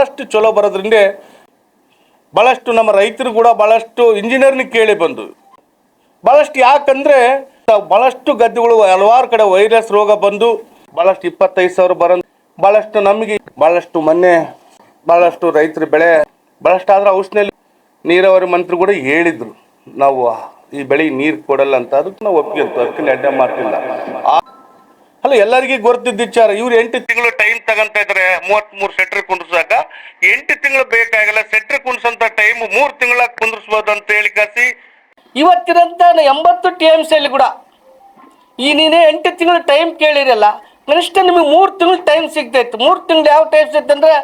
ಭಾಳಷ್ಟು ಚಲೋ ಬರೋದ್ರಿಂದ ಭಾಳಷ್ಟು ನಮ್ಮ ರೈತರು ಕೂಡ ಭಾಳಷ್ಟು ಇಂಜಿನಿಯರ್ನ ಕೇಳಿ ಬಂದು ಭಾಳಷ್ಟು ಯಾಕಂದ್ರೆ ಭಾಳಷ್ಟು ಗದ್ದೆಗಳು ಹಲವಾರು ಕಡೆ ವೈರಸ್ ರೋಗ ಬಂದು ಭಾಳಷ್ಟು ಇಪ್ಪತ್ತೈದು ಸಾವಿರ ಬರೋ ಭಾಳಷ್ಟು ನಮಗೆ ಭಾಳಷ್ಟು ಮೊನ್ನೆ ಭಾಳಷ್ಟು ರೈತರ ಬೆಳೆ ಭಾಳಷ್ಟು ಆದ್ರೆ ಔಷಧಿಯಲ್ಲಿ ನೀರಾವರಿ ಮಂತ್ರಿ ಕೂಡ ಹೇಳಿದ್ರು, ನಾವು ಈ ಬೆಳೆಗೆ ನೀರು ಕೊಡಲ್ಲ ಅಂತ. ಅದಕ್ಕೆ ನಾವು ಒಪ್ಪಿಗೆ ಅದಕ್ಕೆ ಅಡ್ಡ ಮಾಡ್ತಿಲ್ಲ ಅಲ್ಲ, ಎಲ್ಲರಿಗೂ ಗೊತ್ತಿದ್ದ ವಿಚಾರ. ಇವ್ರು ಎಂಟು ತಿಂಗಳು ಟೈಮ್ ತಗೊಂತ ಇದಾರೆ ಮೂವತ್ತ್ ಮೂರು ಸೆಟ್ರ್ ಕುಂಡ್ರಸಾಕ ಎಂಟು ತಿಂಗಳು ಬೇಕಾಗಲ್ಲ ಸೆಟ್ರ್ ಕುಂಡ್ಸಂತ ಟೈಮ್ ಮೂರು ತಿಂಗಳ ಕುಂದ್ರಿಸ್ಬೋದು ಅಂತ ಹೇಳಿ ಕಾಸಿ. ಇವತ್ತಿನಂತ ಎಂಬತ್ತು ಟಿ ಎಂ ಸಿಯಲ್ಲಿ ಕೂಡ. ಈ ನೀನೇ ಎಂಟು ತಿಂಗಳು ಟೈಮ್ ಕೇಳಿರಲ್ಲ ಕನಿಷ್ಠ ನಿಮಗೆ ಮೂರು ತಿಂಗಳು ಟೈಮ್ ಸಿಗ್ತೈತೆ. ಮೂರು ತಿಂಗಳು ಯಾವ ಟೈಮ್ ಸಿಗ್ತೈತೆ ಅಂದ್ರೆ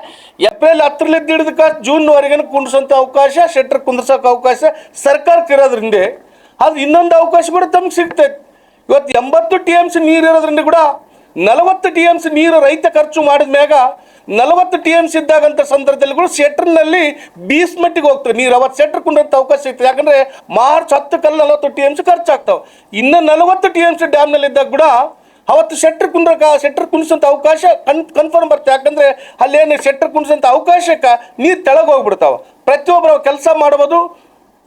ಏಪ್ರಿಲ್ ಹತ್ತರಲ್ಲಿದ್ದು ಹಿಡಿದಕ್ಕ ಜೂನ್ವರೆಗೆ ಕುಂಡ್ಸಂತ ಅವಕಾಶ ಶೆಟ್ರ್ ಕುಂದ್ರಸೋಕೆ ಅವಕಾಶ ಸರ್ಕಾರಕ್ಕೆ ಇರೋದ್ರಿಂದ. ಅದು ಇನ್ನೊಂದು ಅವಕಾಶ ಕೂಡ ತಮ್ಗೆ ಸಿಗ್ತೈತೆ. ಇವತ್ತು ಎಂಬತ್ತು ಟಿ ಎಂ ಸಿ ನೀರು ಇರೋದ್ರಿಂದ ಕೂಡ ನಲವತ್ತು ಟಿ ಎಂ ಸಿ ನೀರು ರೈತ ಖರ್ಚು ಮಾಡಿದ ಮ್ಯಾಗ ನಲವತ್ತು ಟಿ ಎಂ ಸಿ ಇದ್ದಾಗಂಥ ಸಂದರ್ಭದಲ್ಲಿ ಕೂಡ ಸೆಟ್ರ್ನಲ್ಲಿ ಬೀಸ್ ಮಟ್ಟಿಗೆ ಹೋಗ್ತವೆ ನೀರು ಅವತ್ತು ಸೆಟ್ರ್ ಕುಂದ್ರಂತ ಅವಕಾಶ ಇತ್ತು. ಯಾಕಂದ್ರೆ ಮಾರ್ಚ್ ಕಲ್ಲು ನಲವತ್ತು ಟಿ ಎಂ ಸಿ ಇನ್ನು ನಲವತ್ತು ಟಿ ಎಂ ಸಿ ಡ್ಯಾಮ್ನಲ್ಲಿ ಇದ್ದಾಗ ಕೂಡ ಅವತ್ತು ಸೆಟ್ರ್ ಕುಂದ್ರಕ ಸೆಟ್ರ್ ಕುಣಿಸಂತ ಅವಕಾಶ ಕನ್ ಕನ್ಫರ್ಮ್ ಬರುತ್ತೆ ಯಾಕಂದ್ರೆ ಅಲ್ಲೇನು ಸೆಟ್ರ್ ಕುಣಿಸಂತ ಅವಕಾಶಕ್ಕೆ ನೀರು ತೆಳಗೆ ಹೋಗ್ಬಿಡ್ತಾವ. ಪ್ರತಿಯೊಬ್ಬರು ಕೆಲಸ ಮಾಡ್ಬೋದು.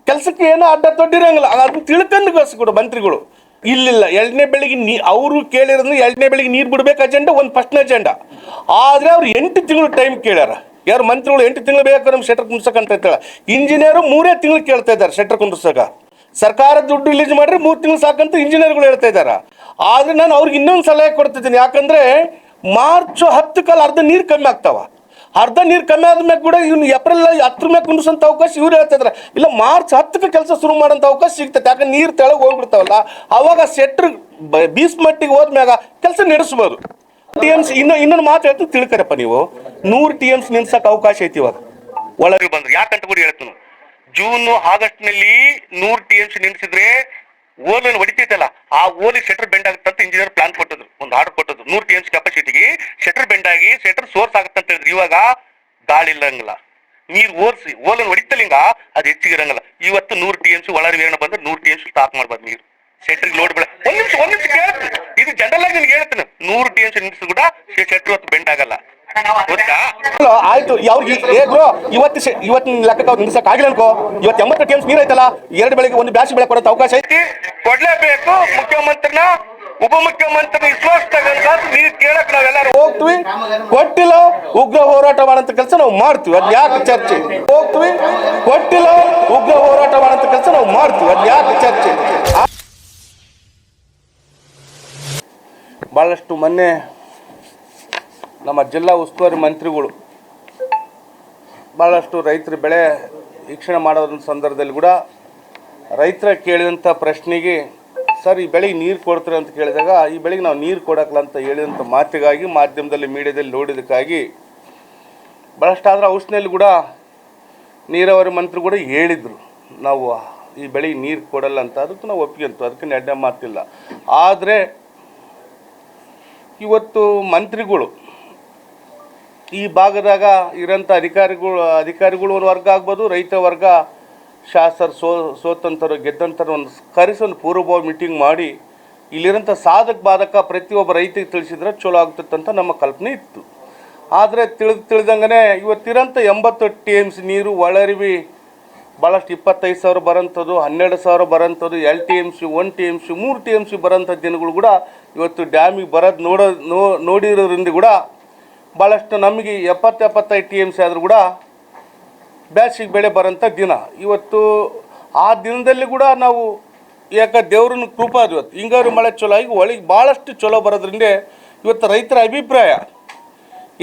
ಕೆಲಸಕ್ಕೆ ಏನೋ ಅಡ್ಡ ತೊಡ್ಡಿರಂಗಿಲ್ಲ ಅದನ್ನ ತಿಳ್ಕೊಂಡು ಕೂಡ ಮಂತ್ರಿಗಳು. ಇಲ್ಲಿಲ್ಲ. ಎರಡನೇ ಬೆಳಿಗ್ಗೆ ನೀ ಅವರು ಕೇಳಿರೋದ್ರಿಂದ ಎರಡನೇ ಬೆಳಿಗ್ಗೆ ನೀರು ಬಿಡ್ಬೇಕು ಅಜೆಂಡ ಒಂದು ಫಸ್ಟ್ನೇ ಅಜೆಂಡ ಆದರೆ ಅವ್ರು ಎಂಟು ತಿಂಗಳು ಟೈಮ್ ಕೇಳ್ಯಾರ. ಯಾರು ಮಂತ್ರಿಗಳು ಎಂಟು ತಿಂಗಳು ಬೇಕು ನಮ್ಮ ಶೆಟ್ರ್ ಅಂತ ಹೇಳ್ತಾಳೆ ಇಂಜಿನಿಯರು ಮೂರೇ ತಿಂಗಳು ಕೇಳ್ತಾ ಇದ್ದಾರೆ ಶೆಟ್ರ್ ಕುಂಡ್ಸಕ್ಕೆ ಸರ್ಕಾರ ದುಡ್ಡು ರಿಲೀಸ್ ಮಾಡ್ರೆ ಮೂರು ತಿಂಗಳು ಸಾಕಂತ ಇಂಜಿನಿಯರ್ಗಳು ಹೇಳ್ತಾ ಇದ್ದಾರೆ. ಆದರೆ ನಾನು ಅವ್ರಿಗೆ ಇನ್ನೊಂದು ಸಲಹೆ ಕೊಡ್ತಿದ್ದೀನಿ. ಯಾಕಂದರೆ ಮಾರ್ಚ್ ಹತ್ತು ಕಾಲ ಅರ್ಧ ನೀರು ಕಮ್ಮಿ ಆಗ್ತಾವ. ಅರ್ಧ ನೀರು ಕಮ್ಮಿ ಆದ್ಮೇಲೆ ಕೂಡ ಇವ್ನು ಏಪ್ರಿಲ್ ಹತ್ತರ ಮೇಲೆ ಕುಂಡ್ಸಂತ ಅವಕಾಶ ಇವ್ರು ಹೇಳ್ತಿದ್ರೆ. ಇಲ್ಲ ಮಾರ್ಚ್ ಹತ್ತಕ್ಕೆ ಕೆಲಸ ಶುರು ಮಾಡೋಂಥ ಅವಕಾಶ ಸಿಗ್ತೈತೆ. ಯಾಕಂದ್ರೆ ನೀರು ತೆಳಗೆ ಹೋಗ್ಬಿಡ್ತಾವಲ್ಲ, ಅವಾಗ ಸೆಟ್ರ್ ಬೀಸ್ ಮಟ್ಟಿಗೆ ಹೋದ್ಮ್ಯಾಗ ಕೆಲಸ ನಡೆಸ್ಬೋದು. ಟಿ ಎಂ ಸಿ, ಇನ್ನೂ, ಇನ್ನೊಂದು ಮಾತು ಹೇಳ್ತೀನಿ, ತಿಳ್ಕರಪ್ಪ ನೀವು. ನೂರು ಟಿ ಎಂ ಸಿ ನಿಲ್ಸಕ್ಕೆ ಅವಕಾಶ ಐತಿ ಇವಾಗ. ಒಳಗೆ ಬಂದ್ರೆ. ಯಾಕಂತ ಕೂಡ ಹೇಳ್ತೀನಿ. ಜೂನ್, ಆಗಸ್ಟ್ನಲ್ಲಿ ನೂರು ಟಿ ಎಂ ಸಿ ನಿಲ್ಸಿದ್ರೆ ಮೇಲೆ ಹೊಡಿತೈತಲ್ಲ, ಆ ಓಲಿ ಶೆಟರ್ ಬೆಂಡ್ ಆಗುತ್ತೆ ಅಂತ ಇಂಜಿನಿಯರ್ ಪ್ಲಾನ್ ಕೊಟ್ಟದ್ರು ಒಂದು ಆರ್ಡರ್ ಕೊಟ್ಟದ್ರು ನೂರು ಟಿ ಎಂ ಕೆಪಾಸಿಟಿಗೆ ಶೆಟರ್ ಬೆಂಡ್ ಆಗಿ ಶಟರ್ ಸೋರ್ಸ್ ಆಗುತ್ತೆ ಅಂತ ಹೇಳಿದ್ರು. ಇವಾಗ ಗಾಳಿ ಇಲ್ಲಂಗಿಲ್ಲ. ನೀರು ಓರ್ಸಿ, ಓಲನ್ ಹೊಡಿತಲಿಂಗ ಅದು ಹೆಚ್ಚಿಗೆ ಇರಂಗಿಲ್ಲ ಇವತ್ತು ನೂರು ಟಿ ಎಂ ಸಿ ಒಳರಿವೇಣ ಬಂದ್ರೆ ನೂರು ಟಿ ಎಂ ಸಿ ಸ್ಟಾಕ್ ಮಾಡ್ಬಾರ್ದು ನೀರು. ಶೆಟ್ರಿಗೆ ಲೋಡ್ ಬೇಡ. ಒಂದ್ ನಿಮಿಷ ಒಂದ್ ನಿಮಿಷ ಇದು ಜನರಲ್ ಆಗಿ ನಿನ್ಗೆ ಹೇಳ್ತೀನಿ. ನೂರು ಟಿ ಎಂ ಸಿ ನಿಲ್ಸಿದ್ರು ಕೂಡ ಶೆಟ್ರ್ ಇವತ್ತು ಬೆಂಡ್ ಆಗಲ್ಲ. ಆಯ್ತು. ಅವ್ರಿಗೆ ಏ ಬ್ರೋ ಇವತ್ತು ಇವತ್ತಿನ ಲೆಕ್ಕಕ್ಕೆ ಅವ್ರು ನಿಲ್ಸಕ್ ಆಗಿಲ್ಲ ಅನ್ಕೋ. ಇವತ್ತು ಎಂಬತ್ತು ಟೀಮ್ಸ್ ನೀರ್ ಐತಲ್ಲ ಎರಡು ಬೆಳಿಗ್ಗೆ ಒಂದು ಬ್ಯಾಚ್ ಬೆಳೆ ಕೊಡೋ ಅವಕಾಶ ಐತಿ. ಕೊಡ್ಲೇಬೇಕು ಮುಖ್ಯಮಂತ್ರಿನ ಉಪಮುಖ್ಯಮಂತ್ರಿ ವಿಶ್ವಾಸ ತಗೊಂಡ್ ನೀರು ಕೇಳಕ್ ನಾವೆಲ್ಲರೂ ಹೋಗ್ತೀವಿ. ಕೊಟ್ಟಿಲ್ಲ ಉಗ್ರ ಹೋರಾಟ ಮಾಡಂತ ಕೆಲಸ ನಾವು ಮಾಡ್ತೀವಿ. ಅದ್ ಯಾಕೆ ಚರ್ಚೆ? ಹೋಗ್ತೀವಿ. ಕೊಟ್ಟಿಲ್ಲ ಉಗ್ರ ಹೋರಾಟ ಮಾಡಂತ ಕೆಲಸ ನಾವು ಮಾಡ್ತೀವಿ. ಅದ್ ಯಾಕೆ ಚರ್ಚೆ ಬಹಳಷ್ಟು ಮೊನ್ನೆ ನಮ್ಮ ಜಿಲ್ಲಾ ಉಸ್ತುವಾರಿ ಮಂತ್ರಿಗಳು ಭಾಳಷ್ಟು ರೈತರ ಬೆಳೆ ವೀಕ್ಷಣೆ ಮಾಡೋದ್ರ ಸಂದರ್ಭದಲ್ಲಿ ಕೂಡ ರೈತರ ಕೇಳಿದಂಥ ಪ್ರಶ್ನೆಗೆ, ಸರ್, ಈ ಬೆಳೆಗೆ ನೀರು ಕೊಡ್ತೀರ? ಅಂತ ಕೇಳಿದಾಗ, ಈ ಬೆಳೆಗೆ ನಾವು ನೀರು ಕೊಡಕ್ಕಲ್ಲ ಅಂತ ಹೇಳಿದಂಥ ಮಾತಿಗಾಗಿ, ಮಾಧ್ಯಮದಲ್ಲಿ, ಮೀಡಿಯಾದಲ್ಲಿ ನೋಡಿದಕ್ಕಾಗಿ ಭಾಳಷ್ಟು ಆದರೆ ಔಷಧಿಯಲ್ಲಿ ಕೂಡ ನೀರಾವರಿ ಮಂತ್ರಿ ಕೂಡ ಹೇಳಿದರು, ನಾವು ಈ ಬೆಳೆಗೆ ನೀರು ಕೊಡಲ್ಲ ಅಂತ. ಅದಕ್ಕೆ ನಾವು ಒಪ್ಪಿಗೆ ಅಂತ ಅದಕ್ಕೆ ಅಡ್ಡ ಮಾತಿಲ್ಲ. ಆದರೆ ಇವತ್ತು ಮಂತ್ರಿಗಳು ಈ ಭಾಗದಾಗ ಇರೋಂಥ ಅಧಿಕಾರಿಗಳು ಅಧಿಕಾರಿಗಳು ಒಂದು ವರ್ಗ ಆಗ್ಬೋದು, ರೈತ ವರ್ಗ ಶಾಸಕರು ಸೋ ಸೋತಂಥರು ಗೆದ್ದಂಥರು ಒಂದು ಕರೆಸಿ ಒಂದು ಪೂರ್ವಭಾವಿ ಮೀಟಿಂಗ್ ಮಾಡಿ ಇಲ್ಲಿರೋಂಥ ಸಾಧಕ ಬಾಧಕ ಪ್ರತಿಯೊಬ್ಬ ರೈತಿಗೆ ತಿಳಿಸಿದ್ರೆ ಚಲೋ ಆಗ್ತಿತ್ತಂತ ನಮ್ಮ ಕಲ್ಪನೆ ಇತ್ತು. ಆದರೆ ತಿಳಿದು ತಿಳಿದಂಗೆ ಇವತ್ತಿರೋಂಥ ಎಂಬತ್ತು ಟಿ ಎಂ ಸಿ ನೀರು ಒಳರಿವಿ ಭಾಳಷ್ಟು ಇಪ್ಪತ್ತೈದು ಸಾವಿರ ಬರೋಂಥದ್ದು, ಹನ್ನೆರಡು ಸಾವಿರ ಬರೋಂಥದ್ದು L T M C one T M C ಮೂರು ಟಿ ಎಂ ಸಿ ಬರೋಂಥ ದಿನಗಳು ಕೂಡ ಇವತ್ತು ಡ್ಯಾಮಿಗೆ ಬರೋದು ನೋಡೋ ನೋ, ನೋಡಿರೋದ್ರಿಂದ ಕೂಡ ಭಾಳಷ್ಟು ನಮಗೆ ಎಪ್ಪತ್ತು ಎಪ್ಪತ್ತೈದು ಟಿ ಎಂ ಸಿ ಆದರೂ ಕೂಡ ಬ್ಯಾಸಿಗೆ ಬೆಳೆ ಬರೋಂಥ ದಿನ. ಇವತ್ತು ಆ ದಿನದಲ್ಲಿ ಕೂಡ ನಾವು ಯಾಕೆ ದೇವ್ರನ್ನ ಕೃಪಾ ಇವತ್ತು. ಹಿಂಗಾರು ಮಳೆ ಚಲೋ ಆಗಿ ಒಳಗೆ ಭಾಳಷ್ಟು ಚಲೋ ಬರೋದ್ರಿಂದ ಇವತ್ತು ರೈತರ ಅಭಿಪ್ರಾಯ.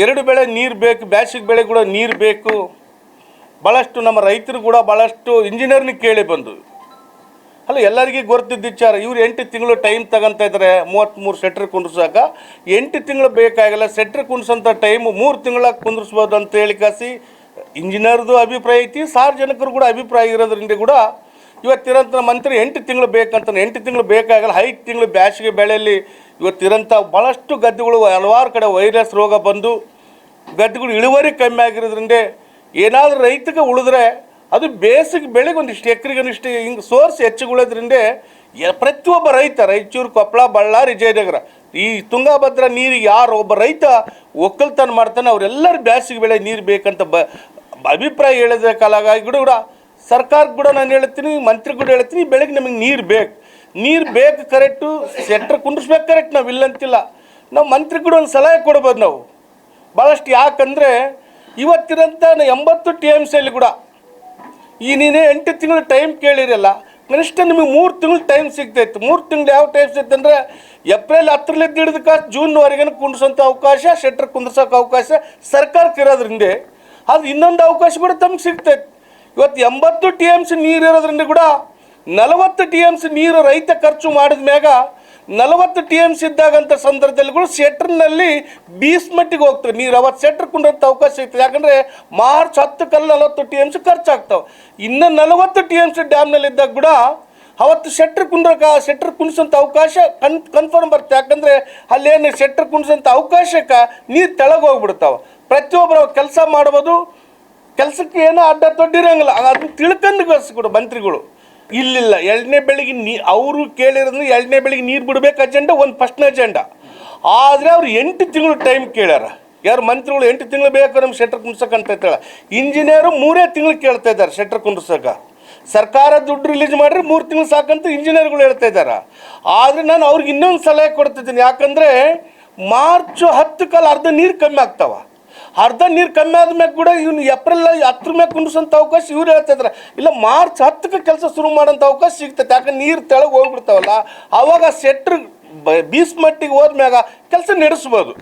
ಎರಡು ಬೆಳೆ ನೀರು ಬೇಕು, ಬ್ಯಾಸಿಗೆ ಬೆಳೆ ಕೂಡ ನೀರು ಬೇಕು. ಭಾಳಷ್ಟು ನಮ್ಮ ರೈತರು ಕೂಡ ಭಾಳಷ್ಟು ಇಂಜಿನಿಯರ್ನಿಗೆ ಕೇಳಿ ಬಂದು. ಅಲ್ಲ, ಎಲ್ಲರಿಗೂ ಗೊತ್ತಿದ್ದ ವಿಚಾರ. ಇವ್ರು ಎಂಟು ತಿಂಗಳು ಟೈಮ್ ತಗೊಂತ ಇದ್ದಾರೆ ಮೂವತ್ತ್ಮೂರು ಸೆಟ್ರ್ ಕುಂಡ್ರಸಾಕ ಎಂಟು ತಿಂಗಳು ಬೇಕಾಗಿಲ್ಲ ಸೆಟ್ರ್ ಕುಂಡ್ಸಂಥ ಟೈಮು ಮೂರು ತಿಂಗಳ ಕುಂದ್ರಿಸ್ಬೋದು ಅಂತ ಹೇಳಿ ಕಾಸಿ, ಇಂಜಿನಿಯರ್ದು ಅಭಿಪ್ರಾಯ ಐತಿ ಸಾರ್ವಜನಿಕರು ಕೂಡ ಅಭಿಪ್ರಾಯ ಇರೋದ್ರಿಂದ ಕೂಡ ಇವತ್ತಿರೋಂಥ ಮಂತ್ರಿ ಎಂಟು ತಿಂಗಳು ಬೇಕಂತ ಎಂಟು ತಿಂಗಳು ಬೇಕಾಗಲ್ಲ, ಐದು ತಿಂಗಳು ಬ್ಯಾಸಿಗೆ ಬೆಳೆಯಲ್ಲಿ ಇವತ್ತಿರೋಂಥ ಭಾಳಷ್ಟು ಗದ್ದೆಗಳು ಹಲವಾರು ಕಡೆ ವೈರಸ್ ರೋಗ ಬಂದು ಗದ್ದೆಗಳು ಇಳುವರಿ ಕಮ್ಮಿ ಆಗಿರೋದ್ರಿಂದ ಏನಾದರೂ ರೈತಕ್ಕೆ ಉಳಿದ್ರೆ ಅದು ಬೇಸಿಗೆ ಬೆಳೆಗೆ ಒಂದಿಷ್ಟು ಎಕರೆಗೆ ಒಂದಿಷ್ಟು ಹಿಂಗೆ ಸೋರ್ಸ್ ಹೆಚ್ಚುಗೊಳ್ಳೋದ್ರಿಂದ ಪ್ರತಿಯೊಬ್ಬ ರೈತ, ರಾಯಚೂರು, ಕೊಪ್ಪಳ, ಬಳ್ಳಾರಿ ವಿಜಯನಗರ ಈ ತುಂಗಭದ್ರಾ ನೀರಿಗೆ ಯಾರು ಒಬ್ಬ ರೈತ ಒಕ್ಕಲ್ತನ ಮಾಡ್ತಾನೆ, ಅವರೆಲ್ಲರೂ ಬೇಸಿಗೆ ಬೆಳೆ ನೀರು ಬೇಕಂತ ಬ ಅಭಿಪ್ರಾಯ ಹೇಳಿದ ಕಾಲಾಗಿ ಕೂಡ ಸರ್ಕಾರಕ್ಕೆ ಕೂಡ ನಾನು ಹೇಳ್ತೀನಿ, ಮಂತ್ರಿ ಕೂಡ ಹೇಳ್ತೀನಿ, ಬೆಳಗ್ಗೆ ನಮಗೆ ನೀರು ಬೇಕು. ನೀರು ಬೇಕು ಕರೆಕ್ಟು ಸೆಟ್ರ್ ಕುಂಡಿಸ್ಬೇಕು ಕರೆಕ್ಟ್ ನಾವು ಇಲ್ಲಂತಿಲ್ಲ. ನಾವು ಮಂತ್ರಿ ಕೂಡ ಒಂದು ಸಲಹೆ ಕೊಡ್ಬೋದು ನಾವು. ಭಾಳಷ್ಟು ಯಾಕಂದರೆ ಇವತ್ತಿರಂಥ ಎಂಬತ್ತು ಟಿ ಎಂ ಸಿಯಲ್ಲಿ ಕೂಡ ಈ ನೀನೇ ಎಂಟು ತಿಂಗಳು ಟೈಮ್ ಕೇಳಿರಲ್ಲ ಕನಿಷ್ಠ ನಿಮಗೆ ಮೂರು ತಿಂಗಳು ಟೈಮ್ ಸಿಗ್ತೈತೆ. ಮೂರು ತಿಂಗಳು ಯಾವ ಟೈಮ್ ಸಿಗ್ತೈತೆ ಅಂದರೆ ಏಪ್ರಿಲ್ ಹತ್ತರಲ್ಲಿ ಹಿಡಿದು ಕಾಸು ಜೂನ್ವರೆಗೆ ಕುಂಡ್ಸೋಂಥ ಅವಕಾಶ ಶೆಟ್ರ್ ಕುಂದ್ರಸೋಕೆ ಅವಕಾಶ ಸರ್ಕಾರಕ್ಕೆ ಇರೋದ್ರಿಂದ ಅದು ಇನ್ನೊಂದು ಅವಕಾಶ ಕೂಡ ತಮ್ಗೆ ಸಿಗ್ತೈತೆ. ಇವತ್ತು ಎಂಬತ್ತು ಟಿ ಎಂ ಸಿ ನೀರು ಇರೋದ್ರಿಂದ ಕೂಡ ನಲವತ್ತು ಟಿ ಎಂ ಸಿ ನೀರು ರೈತ ಖರ್ಚು ಮಾಡಿದ ಮ್ಯಾಗ ನಲವತ್ತು ಟಿ ಎಂ ಸಿ ಇದ್ದಾಗಂಥ ಸಂದರ್ಭದಲ್ಲಿ ಕೂಡ ಸೆಟ್ರ್ನಲ್ಲಿ ಬೀಸ್ ಮಟ್ಟಿಗೆ ಹೋಗ್ತವೆ. ನೀರು ಅವತ್ತು ಸೆಟ್ರ್ ಕುಂಡ್ರಂಥ ಅವಕಾಶ ಸಿಗ್ತದೆ. ಯಾಕಂದರೆ ಮಾರ್ಚ್ ಹತ್ತಕ್ಕಲ್ಲಿ ನಲವತ್ತು ಟಿ ಎಂ ಸಿ ಖರ್ಚಾಗ್ತಾವೆ. ಇನ್ನು ನಲವತ್ತು ಟಿ ಎಂ ಸಿ ಡ್ಯಾಮ್ನಲ್ಲಿ ಇದ್ದಾಗ ಕೂಡ ಅವತ್ತು ಶೆಟ್ರ್ ಕುಂಡ್ರಕ, ಶೆಟ್ರ್ ಕುಣಿಸೋಂಥ ಅವಕಾಶ ಕನ್ ಕನ್ಫರ್ಮ್ ಬರುತ್ತೆ ಯಾಕಂದರೆ ಅಲ್ಲೇನು ಶೆಟ್ರ್ ಕುಣಿಸೋಂಥ ಅವಕಾಶಕ್ಕೆ ನೀರು ತೆಳಗೆ ಹೋಗ್ಬಿಡ್ತಾವೆ ಪ್ರತಿಯೊಬ್ಬರು ಕೆಲಸ ಮಾಡ್ಬೋದು. ಕೆಲಸಕ್ಕೆ ಏನೋ ಅಡ್ಡ ತೊಡ್ಡಿರಂಗಿಲ್ಲ ಅದನ್ನ ತಿಳ್ಕೊಂಡು ಕೂಡ ಮಂತ್ರಿಗಳು. ಇಲ್ಲಿಲ್ಲ. ಎರಡನೇ ಬೆಳಿಗ್ಗೆ ನೀ, ಅವರು ಕೇಳಿರೋದ್ರೆ ಎರಡನೇ ಬೆಳಿಗ್ಗೆ ನೀರು ಬಿಡಬೇಕು ಅಜೆಂಡ ಒಂದು ಫಸ್ಟ್ನ ಅಜೆಂಡ ಆದರೆ ಅವ್ರು ಎಂಟು ತಿಂಗಳು ಟೈಮ್ ಕೇಳ್ಯಾರ. ಯಾರು ಮಂತ್ರಿಗಳು ಎಂಟು ತಿಂಗಳು ಬೇಕು ನಮ್ಮ ಶೆಟ್ರ್ ಕುಂಡ್ಸಕ್ಕೆ ಅಂತ ಹೇಳ್ತಾಳೆ ಇಂಜಿನಿಯರು ಮೂರೇ ತಿಂಗಳು ಕೇಳ್ತಾ ಇದ್ದಾರೆ ಶೆಟ್ರ್ ಕುಂಡ್ಸಕ್ಕೆ ಸರ್ಕಾರ ದುಡ್ಡು ರಿಲೀಸ್ ಮಾಡಿರಿ ಮೂರು ತಿಂಗಳು ಸಾಕಂತ ಇಂಜಿನಿಯರ್ಗಳು ಹೇಳ್ತಾ ಇದ್ದಾರೆ. ಆದರೆ ನಾನು ಅವ್ರಿಗೆ ಇನ್ನೊಂದು ಸಲಹೆ ಕೊಡ್ತಿದ್ದೀನಿ. ಯಾಕಂದರೆ ಮಾರ್ಚ್ ಹತ್ತು ಕಾಲ ಅರ್ಧ ನೀರು ಕಮ್ಮಿ ಆಗ್ತಾವ. ಅರ್ಧ ನೀರು ಕಮ್ಮಿ ಆದ್ಮೇಲೆ ಕೂಡ ಇವ್ನು ಏಪ್ರಿಲ್ ಹತ್ರ ಮ್ಯಾಗ ಕುಂಡಿಸೋಂಥ ಅವಕಾಶ ಇವ್ರು ಹೇಳ್ತಿದ್ರೆ. ಇಲ್ಲ ಮಾರ್ಚ್ ಹತ್ತಕ್ಕೆ ಕೆಲಸ ಶುರು ಮಾಡೋಂಥ ಅವಕಾಶ ಸಿಗ್ತೈತೆ. ಯಾಕಂದ್ರೆ ನೀರು ತೆಳಗೆ ಹೋಗ್ಬಿಡ್ತಾವಲ್ಲ, ಅವಾಗ ಸೆಟ್ರ್ ಬೀಸ್ ಮಟ್ಟಿಗೆ ಹೋದ್ಮ್ಯಾಗ ಕೆಲಸ ನಡೆಸ್ಬೋದು.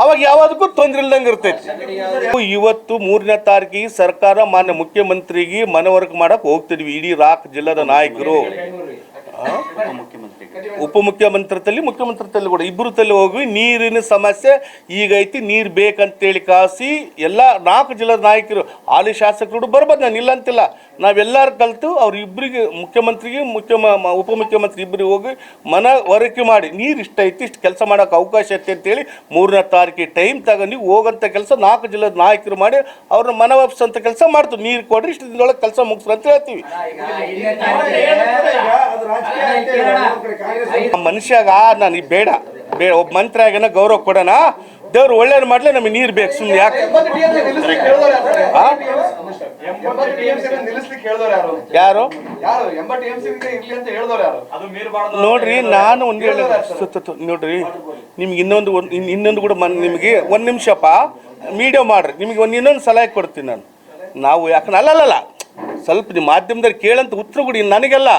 ಅವಾಗ ಯಾವುದಕ್ಕೂ ತೊಂದರೆ ಇಲ್ದಂಗೆ ಇರ್ತೈತಿ. ಇವತ್ತು ಮೂರನೇ ತಾರೀಕಿಗೆ ಸರ್ಕಾರ ಮಾನ್ಯ ಮುಖ್ಯಮಂತ್ರಿಗೆ ಮನವರಿಕೆ ಮಾಡಕ್ಕೆ ಹೋಗ್ತಿದ್ವಿ. ಇಡೀ ರಾಕ್ ಜಿಲ್ಲಾದ ನಾಯಕರು. ಉಪಮುಖ್ಯಮಂತ್ರಿ ತಲ್ಲಿ ಮುಖ್ಯಮಂತ್ರಿ ತಲ್ಲಿ ಕೂಡ ಇಬ್ಬರು ತಲ್ಲಿ ಹೋಗಿ ನೀರಿನ ಸಮಸ್ಯೆ ಈಗೈತಿ ನೀರು ಬೇಕಂತೇಳಿ ಕಾಸಿ ಎಲ್ಲ ನಾಲ್ಕು ಜಿಲ್ಲಾದ ನಾಯಕರು ಹಾಲಿ ಶಾಸಕರು ಬರ್ಬೋದು ನಾನು ಇಲ್ಲ ಅಂತಿಲ್ಲ ನಾವೆಲ್ಲರೂ ಕಲಿತು ಅವ್ರ ಇಬ್ಬರಿಗೆ ಮುಖ್ಯಮಂತ್ರಿಗೆ ಮುಖ್ಯ ಉಪಮುಖ್ಯಮಂತ್ರಿ ಇಬ್ಬರಿಗೆ ಹೋಗಿ ಮನವರಿಕೆ ಮಾಡಿ ನೀರು ಇಷ್ಟ ಐತಿ ಇಷ್ಟು ಕೆಲಸ ಮಾಡೋಕೆ ಅವಕಾಶ ಐತಿ ಅಂತೇಳಿ ಮೂರನೇ ತಾರೀಕಿಗೆ ಟೈಮ್ ತಗೊಂಡು ಹೋಗೋಂಥ ಕೆಲಸ ನಾಲ್ಕು ಜಿಲ್ಲಾದ ನಾಯಕರು ಮಾಡಿ ಅವ್ರನ್ನ ಮನವಪ್ಸಂತ ಕೆಲಸ ಮಾಡ್ತು ನೀರು ಕೊಡ್ರಿ ಇಷ್ಟು ದಿನದೊಳಗೆ ಕೆಲಸ ಮುಗಿಸ್ರು ಅಂತ ಹೇಳ್ತೀವಿ. ಮನುಷ್ಯಾಗ ನಾನು ಈ ಬೇಡ. ಬೇಡ ಒಬ್ಬ ಮಂತ್ರಿ ಆಗೇನ ಗೌರವ ಕೊಡೋಣ. ದೇವ್ರು ಒಳ್ಳೇದು ಮಾಡ್ಲಿ ನಮಗೆ ನೀರು ಬೇಕು ಸುಮ್ಮನೆ ಯಾಕೆ? ಆ? ನಿಲ್ಲಿಸ್ಲಿಕ್ಕೆ ಹೇಳ್ದವ್ರು ಯಾರು? ನೋಡ್ರಿ ನಾನು ಒಂದು ಹೇಳ ನೋಡ್ರಿ ನಿಮ್ಗೆ ಇನ್ನೊಂದು ಇನ್ನೊಂದು ಕೂಡ ಮನ್ ನಿಮಗೆ ಒಂದು ನಿಮಿಷಪ್ಪ. ಮೀಡಿಯಾ ಮಾಡ್ರಿ. ನಿಮಗೆ ಒಂದು ಇನ್ನೊಂದು ಸಲಹೆ ಕೊಡ್ತೀನಿ ನಾನು? ನಾವು ಯಾಕಂದ್ರೆ ಅಲ್ಲಲ್ಲ ಸ್ವಲ್ಪ ನಿಮ್ಮ ಮಾಧ್ಯಮದಲ್ಲಿ ಕೇಳಂತ ಉತ್ತರ ಕೊಡಿ ನನಗೆಲ್ಲ.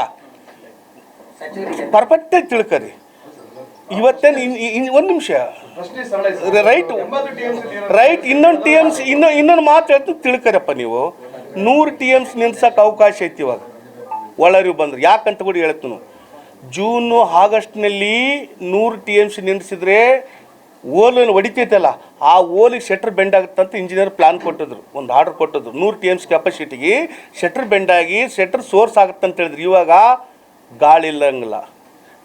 ಪರ್ಫೆಕ್ಟಾಗಿ ತಿಳ್ಕರಿ. ಇವತ್ತೇನು ಒಂದು ನಿಮಿಷ. ಪ್ರಶ್ನೆ ಸರಳ ರೈಟ್ ರೈಟ್ ಇನ್ನೊಂದು ಟಿ ಎಂ ಸಿ ಇನ್ನೊ ಇನ್ನೊಂದು ಮಾತು ಹೇಳ್ತೀನಿ ತಿಳ್ಕರಪ್ಪ ನೀವು. ನೂರು ಟಿ ಎಂ ಸಿ ನಿಲ್ಸಕ್ಕೆ ಅವಕಾಶ ಐತಿ ಇವಾಗ. ಒಳರಿವು ಬಂದ್ರೆ. ಯಾಕಂತ ಕೂಡ ಹೇಳ್ತೀನಿ. ಜೂನು ಆಗಸ್ಟ್ನಲ್ಲಿ ನೂರು ಟಿ ಎಂ ಸಿ ನಿಲ್ಸಿದ್ರೆ ಓಲನ್ನು ಹೊಡಿತೈತಲ್ಲ ಆ ಓಲಿಗೆ ಶೆಟ್ರ್ ಬೆಂಡ್ ಆಗುತ್ತಂತ ಇಂಜಿನಿಯರ್ ಪ್ಲಾನ್ ಕೊಟ್ಟಿದ್ರು. ಒಂದು ಆರ್ಡರ್ ಕೊಟ್ಟಿದ್ರು. ನೂರು ಟಿ ಎಂ ಸಿ ಕೆಪಾಸಿಟಿಗೆ ಶೆಟ್ರ್ ಬೆಂಡ್ ಆಗಿ ಶೆಟ್ರ್ ಸೋರ್ಸ್ ಆಗುತ್ತೆ ಅಂತ ಹೇಳಿದ್ರು. ಇವಾಗ ಗಾಳಿ ಇಲ್ಲಂಗಿಲ್ಲ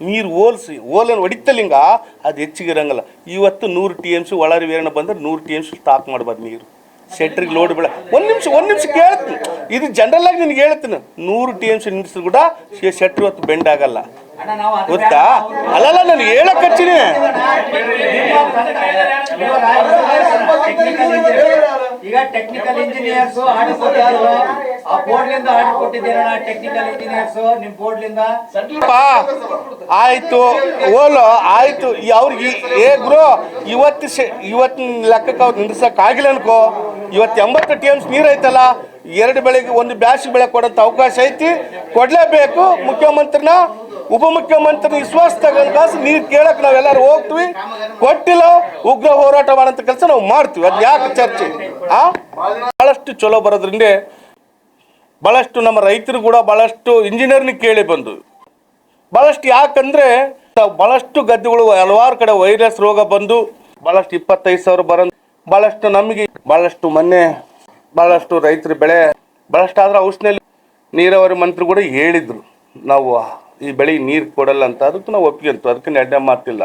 ನೀರು ಓಲ್ಸಿ ಓಲನ್ನು ಹೊಡಿತಲಿಂಗ ಅದು ಹೆಚ್ಚಿಗೆ ಇರಂಗಿಲ್ಲ ಇವತ್ತು ನೂರು ಟಿ ಎಂ ಸಿ ಒಳರಿವೇರಣ ಬಂದ್ರೆ ನೂರು ಟಿ ಎಂ ಸಿ ಸ್ಟಾಕ್ ಮಾಡ್ಬಾರ್ದು ನೀರು ಶೆಟ್ರಿಗೆ ಲೋಡ್ ಬೇಡ ಒಂದು ನಿಮಿಷ ಒಂದು ನಿಮಿಷ ಕೇಳ್ತೀನಿ ಇದು ಜನರಲ್ ಆಗಿ ನಿನಗೆ ಹೇಳ್ತೀನಿ ನೂರು ಟಿ ಎಂ ಸಿ ನಿಲ್ಲಿಸಿದ್ರು ಕೂಡ ಸೆಟ್ರ್ ಇವತ್ತು ಬೆಂಡ್ ಆಗಲ್ಲ ಗೊತ್ತಾ ಅಲ್ಲಲ್ಲ ನಾನು ಹೇಳಕ್ ಹಚ್ಚಿನಿ ಟೆಕ್ನಿಕಲ್ ಇಂಜಿನಿಯರ್ಸ್ ಆರ್ಡರ್ ಕೊಟ್ಟಿದ್ರು ಆ ಬೋರ್ಡ್ಲಿಂದ ಆರ್ಡರ್ ಕೊಟ್ಟಿದ್ದೀರಣ್ಣ ಟೆಕ್ನಿಕಲ್ ಇಂಜಿನಿಯರ್ಸ್ ನಿಮ್ ಬೋರ್ಡ್ಲಿಂದ ಲಿಂದ ಆಯ್ತು, ಓಲೋ, ಆಯ್ತು. ಅವ್ರಿಗೆ ಏ ಬ್ರೋ ಇವತ್ತು ಇವತ್ತಿನ ಲೆಕ್ಕಕ್ಕೆ ಅವ್ರು ನಿಂದ್ರಿಸಕ್ ಆಗಿಲ್ಲ ಅನ್ಕೋ. ಇವತ್ತು ಎಂಬತ್ತು ಟಿ ಎಮ್ಸ್ ನೀರ್ ಐತಲ್ಲ ಎರಡು ಬೆಳೆಗೆ ಒಂದು ಬ್ಯಾಸಿ ಬೆಳೆ ಕೊಡೋಂಥ ಅವಕಾಶ ಐತಿ. ಕೊಡಲೇಬೇಕು. ಮುಖ್ಯಮಂತ್ರಿನ ಉಪಮುಖ್ಯಮಂತ್ರಿ ವಿಶ್ವಾಸ ತಗೊಂಡು ನೀರು ಕೇಳಕ್ಕೆ ನಾವೆಲ್ಲರೂ ಹೋಗ್ತೀವಿ. ಕೊಟ್ಟಿಲ್ಲ, ಉಗ್ರ ಹೋರಾಟ ಮಾಡೋಂಥ ಕೆಲಸ ನಾವು ಮಾಡ್ತೀವಿ. ಅದು ಯಾಕೆ ಚರ್ಚೆ? ಆ? ಭಾಳಷ್ಟು ಚಲೋ ಬರೋದ್ರಿಂದ ಭಾಳಷ್ಟು ನಮ್ಮ ರೈತರು ಕೂಡ ಭಾಳಷ್ಟು ಇಂಜಿನಿಯರ್ನ ಕೇಳಿ ಬಂದು. ಭಾಳಷ್ಟು ಯಾಕಂದ್ರೆ ಭಾಳಷ್ಟು ಗದ್ದೆಗಳು, ಹಲವಾರು ಕಡೆ ವೈರಸ್ ರೋಗ ಬಂದು ಭಾಳಷ್ಟು ಇಪ್ಪತ್ತೈದು ಸಾವಿರ ಬರ ಭಾಳಷ್ಟು ನಮಗೆ ಭಾಳಷ್ಟು ಮೊನ್ನೆ ಭಾಳಷ್ಟು ರೈತರ ಬೆಳೆ ಭಾಳಷ್ಟು ಆದ್ರೆ ಔಷಧಿಯಲ್ಲಿ ನೀರಾವರಿ ಮಂತ್ರಿ ಕೂಡ ಹೇಳಿದ್ರು, ನಾವು ಈ ಬೆಳೆಗೆ ನೀರು ಕೊಡಲ್ಲ ಅಂತ. ಅದಕ್ಕೆ ನಾವು ಒಪ್ಪಿಗೆ ಅಂತ ಅದಕ್ಕೆ ಅಡ್ಡ ಮಾಡ್ತಿಲ್ಲ.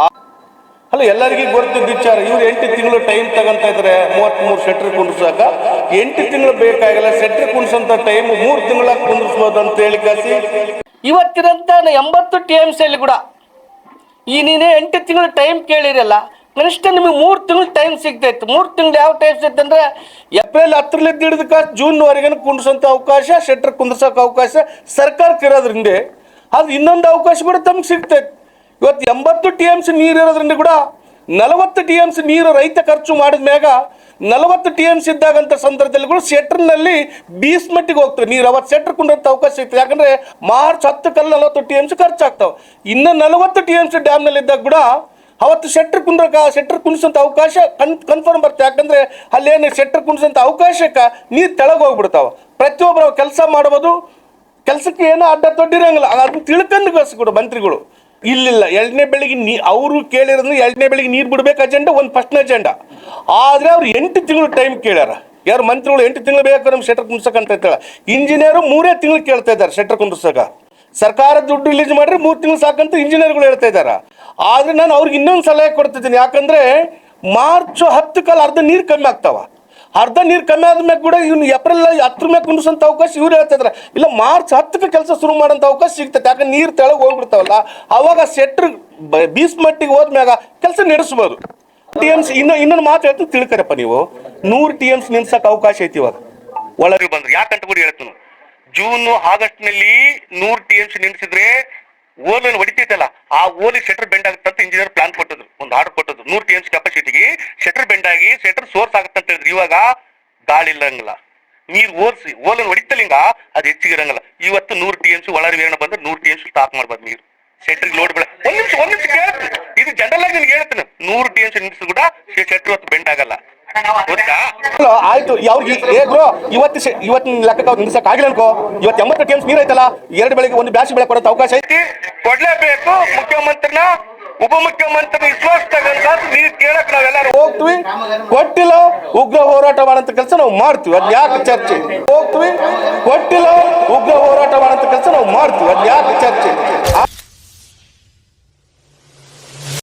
ಆ ಅಲ್ಲ, ಎಲ್ಲರಿಗೂ ಗೊತ್ತಿದ್ದ ವಿಚಾರ, ಇವ್ರು ಎಂಟು ತಿಂಗಳು ಟೈಮ್ ತಗೊಂತ ಇದ್ರೆ ಮೂವತ್ತ್ಮೂರು ಸೆಟ್ರ್ ಕುಂಡ್ಸಾಕ ಎಂಟು ತಿಂಗಳು ಬೇಕಾಗಿಲ್ಲ ಸೆಟ್ರ್ ಕುಂಡ್ಸಂತ ಟೈಮ್ ಮೂರು ತಿಂಗಳ ಕುಂದ್ರಸ್ಬೋದು ಅಂತ ಹೇಳಿ ಕಾಸಿ. ಇವತ್ತಿನಂತ ಎಂಬತ್ತು ಟಿ ಎಂ ಸಿಯಲ್ಲಿ ಕೂಡ, ಈ ನೀನೇ ಎಂಟು ತಿಂಗಳು ಟೈಮ್ ಕೇಳಿರಲ್ಲ ಕನಿಷ್ಠ ನಿಮಗೆ ಮೂರು ತಿಂಗಳು ಟೈಮ್ ಸಿಗ್ತೈತೆ. ಮೂರು ತಿಂಗಳು ಯಾವ ಟೈಮ್ ಸಿಗ್ತೈತೆ ಅಂದ್ರೆ ಏಪ್ರಿಲ್ ಹತ್ತರಲ್ಲಿದ್ದು ಹಿಡಿದಕ್ಕೆ ಜೂನ್ವರೆಗೆ ಕುಂಡ್ಸೋಂಥ ಅವಕಾಶ ಶೆಟ್ರ್ ಕುಂದ್ರಸೋಕೆ ಅವಕಾಶ ಸರ್ಕಾರಕ್ಕೆ ಇರೋದ್ರಿಂದ ಅದು ಇನ್ನೊಂದು ಅವಕಾಶ ಕೂಡ ತಮ್ಗೆ ಸಿಗ್ತೈತೆ. ಇವತ್ತು ಎಂಬತ್ತು ಟಿ ಎಂ ಸಿ ನೀರು ಇರೋದ್ರಿಂದ ಕೂಡ ನಲವತ್ತು ಟಿ ಎಂ ಸಿ ನೀರು ರೈತ ಖರ್ಚು ಮಾಡಿದ ಮ್ಯಾಗ ನಲವತ್ತು ಟಿ ಎಂ ಸಿ ಇದ್ದಾಗಂಥ ಸಂದರ್ಭದಲ್ಲಿ ಕೂಡ ಶೆಟ್ರ್ನಲ್ಲಿ ಬೀಸ್ ಮಟ್ಟಿಗೆ ಹೋಗ್ತವೆ. ನೀರು ಅವತ್ತು ಸೆಟ್ರ್ ಕುಂಡಂಥ ಅವಕಾಶ ಸಿಗ್ತದೆ. ಯಾಕಂದರೆ ಮಾರ್ಚ್ ಹತ್ತಕ್ಕಲ್ಲಿ ನಲವತ್ತು ಟಿ ಎಂ ಸಿ ಖರ್ಚಾಗ್ತಾವೆ. ಇನ್ನು ನಲವತ್ತು ಟಿ ಎಂ ಸಿ ಡ್ಯಾಮ್ನಲ್ಲಿ ಇದ್ದಾಗ ಕೂಡ ಅವತ್ತು ಶೆಟ್ರ್ ಕುಂದ್ರಕ ಶೆಟ್ರ್ ಕುಣಿಸೋಂಥ ಅವಕಾಶ ಕನ್ ಕನ್ಫರ್ಮ್ ಬರುತ್ತೆ. ಯಾಕಂದ್ರೆ ಅಲ್ಲೇನು ಶೆಟ್ರ್ ಕುಣಿಸೋಂಥ ಅವಕಾಶಕ್ಕೆ ನೀರು ತೆಳಗೆ ಹೋಗ್ಬಿಡ್ತಾವ. ಪ್ರತಿಯೊಬ್ಬರು ಕೆಲಸ ಮಾಡಬಹುದು ಕೆಲಸಕ್ಕೆ ಏನೋ ಅಡ್ಡ ತೊಡ್ಡಿರಂಗಿಲ್ಲ ಅದನ್ನ ತಿಳ್ಕೊಂಡು ಕಳಿಸ್ಕೊಡು ಮಂತ್ರಿಗಳು. ಇಲ್ಲಿಲ್ಲ. ಎರಡನೇ ಬೆಳಿಗ್ಗೆ ನೀ, ಅವರು ಕೇಳಿರೋದು ಎರಡನೇ ಬೆಳಿಗ್ಗೆ ನೀರು ಬಿಡಬೇಕು ಅಜೆಂಡ ಒಂದು ಫಸ್ಟ್ನೇ ಅಜೆಂಡ ಆದರೆ ಅವ್ರು ಎಂಟು ತಿಂಗಳು ಟೈಮ್ ಕೇಳ್ಯಾರ. ಯಾರು ಮಂತ್ರಿಗಳು ಎಂಟು ತಿಂಗಳು ಬೇಕು ನಮ್ಮ ಶೆಟ್ರ್ ಕುಂಡ್ಸಕ್ಕಂತ ಹೇಳ್ತಾಳೆ ಇಂಜಿನಿಯರು ಮೂರೇ ತಿಂಗಳು ಕೇಳ್ತಾ ಇದ್ದಾರೆ ಶೆಟ್ರ್ ಕುಂಡ್ಸಕ ಸರ್ಕಾರ ದುಡ್ಡು ರಿಲೀಸ್ ಮಾಡಿದ್ರೆ ಮೂರು ತಿಂಗಳು ಸಾಕಂತ ಇಂಜಿನಿಯರ್ಗಳು ಹೇಳ್ತಾ ಇದ್ದಾರೆ ಆದ್ರೆ ನಾನು ಅವ್ರಿಗೆ ಇನ್ನೊಂದು ಸಲಹೆ ಕೊಡ್ತಿದ್ದೀನಿ. ಯಾಕಂದ್ರೆ ಮಾರ್ಚ್ ಹತ್ತು ಕಾಲ ಅರ್ಧ ನೀರು ಕಮ್ಮಿ ಆಗ್ತಾವ. ಅರ್ಧ ನೀರು ಕಮ್ಮಿ ಆದ್ಮೇಲೆ ಕೂಡ ಇವ್ನು ಏಪ್ರಿಲ್ ಹತ್ರ ಮೇಲೆ ಕುಂಡಿಸೋಂಥ ಅವಕಾಶ ಇವ್ರು ಹೇಳ್ತಿದ್ರೆ ಇಲ್ಲ, ಮಾರ್ಚ್ ಹತ್ತಕ್ಕೆ ಕೆಲಸ ಶುರು ಮಾಡೋಂಥ ಅವಕಾಶ ಸಿಗ್ತೈತೆ. ಯಾಕಂದ್ರೆ ನೀರು ತೆಳಗೆ ಹೋಗ್ಬಿಡ್ತಾವಲ್ಲ, ಅವಾಗ ಸೆಟ್ರ್ ಬೀಸ್ ಮಟ್ಟಿಗೆ ಹೋದ್ಮ್ಯಾಗ ಕೆಲಸ ನಡೆಸ್ಬೋದು. ಟಿ ಎಮ್ಸ್ ಇನ್ನೂ ಇನ್ನೊಂದು ಮಾತು ಹೇಳ್ತೀನಿ, ತಿಳ್ಕರಪ್ಪ ನೀವು. ನೂರು ಟಿ ಎಮ್ಸ್ ನಿಲ್ಸಕ್ಕೆ ಅವಕಾಶ ಐತಿ ಇವಾಗ. ಒಳಗೆ ಬಂದ್ರೆ. ಯಾಕಂತ ಕೂಡ ಹೇಳ್ತೀನಿ. ಜೂನ್ ಆಗಸ್ಟ್ನಲ್ಲಿ ನೂರು ಟಿ ಎಮ್ಸ್ ನಿಲ್ಸಿದ್ರೆ ಓಲನ್ನು ಹೊಡಿತೈತಲ್ಲ, ಆ ಓಲಿ ಶೆಟರ್ ಬೆಂಡ್ ಆಗುತ್ತೆ ಇಂಜಿನಿಯರ್ ಪ್ಲಾನ್ ಕೊಟ್ಟದ್ರು ಒಂದು ಆರ್ಡರ್ ಕೊಟ್ಟದ್ರು ನೂರು ಟಿ ಎಮ್ಸ್ ಕೆಪಾಸಿಟಿಗೆ ಶೆಟರ್ ಬೆಂಡ್ ಆಗಿ ಶೆಟರ್ ಸೋರ್ಸ್ ಆಗುತ್ತೆ ಅಂತ ಹೇಳಿದ್ರು. ಇವಾಗ ಗಾಳಿ ಇಲ್ಲಂಗಿಲ್ಲ. ನೀರು ಓದಿಸಿ ಓಲನ್ ಹೊಡಿತಲಿಂಗ ಅದು ಹೆಚ್ಚಿಗೆ ಇರಂಗಿಲ್ಲ. ಇವತ್ತು ನೂರು ಟಿ ಎಂ ಸಿ ಒಳ ಬಂದ್ರೆ ನೂರು ಟಿ ಎಮ್ಸ್ ಸ್ಟಾಪ್ ಮಾಡ್ಬಾರ್ದು ನೀರು. ಶೆಟ್ರಿಗೆ ಲೋಡ್ ಬೇಡ ಒಂದ್ ನಿಮಿಷ ಒಂದ್ ನಿಮಿಷ ಇದು ಜನರಲ್ ಆಗಿ ನಿನ್ಗೆ ಹೇಳ್ತೀನಿ. ನೂರು ಟಿ ಎಂ ಸಿ ನಿಮಿಷ ಕೂಡ ಶೆಟ್ರ್ ಇವತ್ತು ಬೆಂಡ್ ಆಗಲ್ಲ. ಗೊತ್ತಾ? ಆಯ್ತು. ಅವ್ರಿಗೆ ಏ ಬ್ರೋ ಇವತ್ತು ಇವತ್ತಿನ ಲೆಕ್ಕಕ್ಕೆ ಅವ್ರು ನಿಲ್ಸಕ್ ಆಗಿಲ್ಲ ಅನ್ಕೋ. ಇವತ್ತು ಎಂಬತ್ತು ಟೀಮ್ಸ್ ಐತಲ್ಲ ಎರಡು ಬೆಳಿಗ್ಗೆ ಒಂದು ಬ್ಯಾಸಿ ಬೆಳೆ ಕೊಡೋ ಅವಕಾಶ ಐತಿ. ಕೊಡ್ಲೇಬೇಕು. ಮುಖ್ಯಮಂತ್ರಿನ ಉಪಮುಖ್ಯಮಂತ್ರಿ ವಿಶ್ವಾಸ ತಗೊಂಡ ನೀರು ಕೇಳಕ್ ನಾವೆಲ್ಲರೂ ಹೋಗ್ತೀವಿ. ಕೊಟ್ಟಿಲ್ಲ. ಉಗ್ರ ಹೋರಾಟ ಮಾಡಂತ ಕೆಲಸ ನಾವು ಮಾಡ್ತೀವಿ. ಅದ್ ಯಾಕೆ ಚರ್ಚೆ? ಹೋಗ್ತೀವಿ. ಕೊಟ್ಟಿಲ್ಲ. ಉಗ್ರ ಹೋರಾಟ ಮಾಡಂತ ಕೆಲಸ ನಾವು ಮಾಡ್ತೀವಿ. ಅದ್ ಯಾಕೆ ಚರ್ಚೆ?